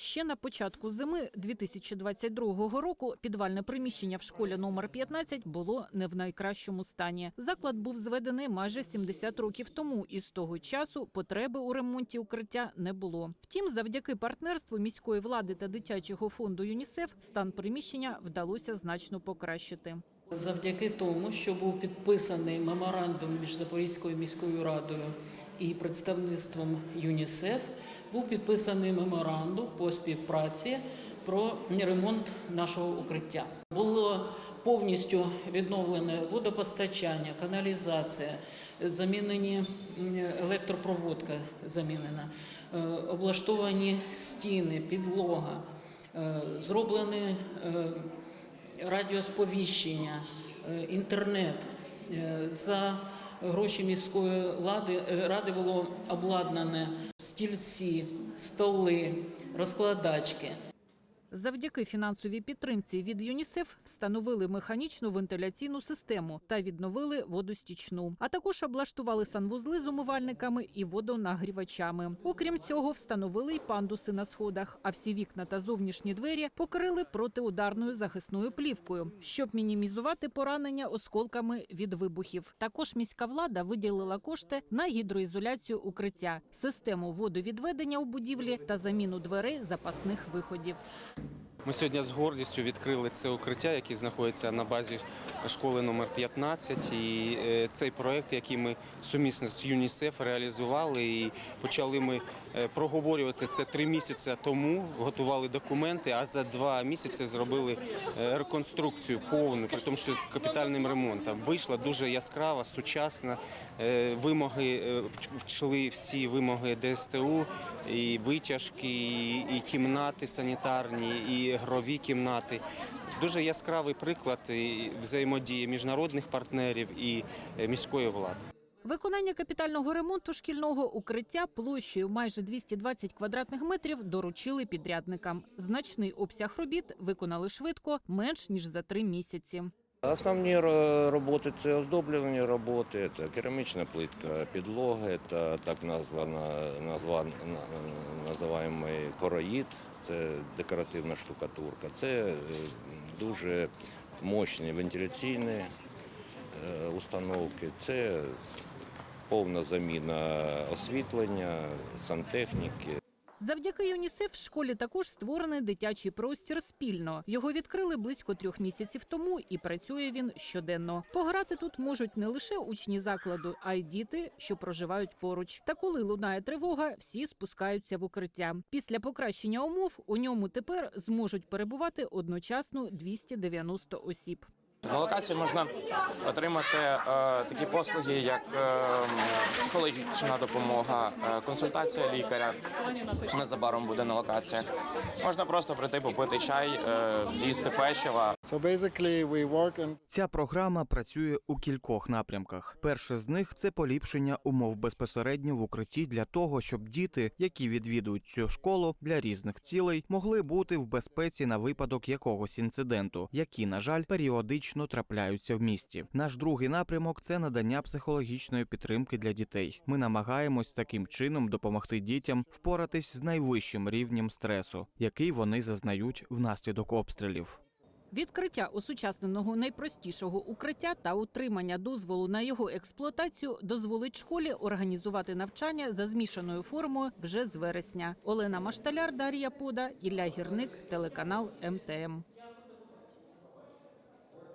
Ще на початку зими 2022 року підвальне приміщення в школі номер 15 було не в найкращому стані. Заклад був зведений майже 70 років тому, і з того часу потреби у ремонті укриття не було. Втім, завдяки партнерству міської влади та дитячого фонду ЮНІСЕФ стан приміщення вдалося значно покращити. Завдяки тому, що був підписаний меморандум між Запорізькою міською радою і представництвом ЮНІСЕФ, був підписаний меморандум по співпраці про ремонт нашого укриття. Було повністю відновлене водопостачання, каналізація, замінені електропроводка замінена, е, облаштовані стіни, підлога, е, зроблені е, радіосповіщення, е, інтернет. За гроші міської влади, е, ради було обладнане стільці, столи, розкладачки. Завдяки фінансовій підтримці від ЮНІСЕФ встановили механічну вентиляційну систему та відновили водостічну, а також облаштували санвузли з умивальниками і водонагрівачами. Окрім цього, встановили й пандуси на сходах, а всі вікна та зовнішні двері покрили протиударною захисною плівкою, щоб мінімізувати поранення осколками від вибухів. Також міська влада виділила кошти на гідроізоляцію укриття, систему водовідведення у будівлі та заміну дверей запасних виходів. Ми сьогодні з гордістю відкрили це укриття, яке знаходиться на базі школи номер 15. І е, цей проект, який ми сумісно з ЮНІСЕФ реалізували, і почали ми е, проговорювати це три місяці тому. Готували документи, а за два місяці зробили е, реконструкцію повну, при тому, що з капітальним ремонтом. Вийшла дуже яскрава, сучасна. Вимоги вчли всі вимоги ДСТУ, і витяжки, і кімнати санітарні, і грові кімнати. Дуже яскравий приклад взаємодії міжнародних партнерів і е, міської влади. Виконання капітального ремонту шкільного укриття площею майже 220 квадратних метрів доручили підрядникам. Значний обсяг робіт виконали швидко, менш ніж за три місяці. Основні роботи це оздоблювані роботи, це керамічна плитка підлоги, та так названа назван, на- називаємий короїд, це декоративна штукатурка. Це е, дуже мощні вентиляційні е, установки, це повна заміна освітлення, сантехніки. Завдяки ЮНІСЕФ в школі також створений дитячий простір спільно. Його відкрили близько трьох місяців тому, і працює він щоденно. Пограти тут можуть не лише учні закладу, а й діти, що проживають поруч. Та коли лунає тривога, всі спускаються в укриття. Після покращення умов у ньому тепер зможуть перебувати одночасно 290 осіб. На локації можна отримати е, такі послуги, як е, психологічна допомога, е, консультація лікаря. Незабаром буде на локаціях. Можна просто прийти попити чай, е, з'їсти печива. Ця програма працює у кількох напрямках. Перше з них це поліпшення умов безпосередньо в укритті для того, щоб діти, які відвідують цю школу для різних цілей, могли бути в безпеці на випадок якогось інциденту, які, на жаль, періодично трапляються в місті. Наш другий напрямок це надання психологічної підтримки для дітей. Ми намагаємось таким чином допомогти дітям впоратись з найвищим рівнем стресу, який вони зазнають внаслідок обстрілів. Відкриття осучасненого найпростішого укриття та утримання дозволу на його експлуатацію дозволить школі організувати навчання за змішаною формою вже з вересня. Олена Машталяр, Дар'я Пода, Ілля Гірник, телеканал МТМ.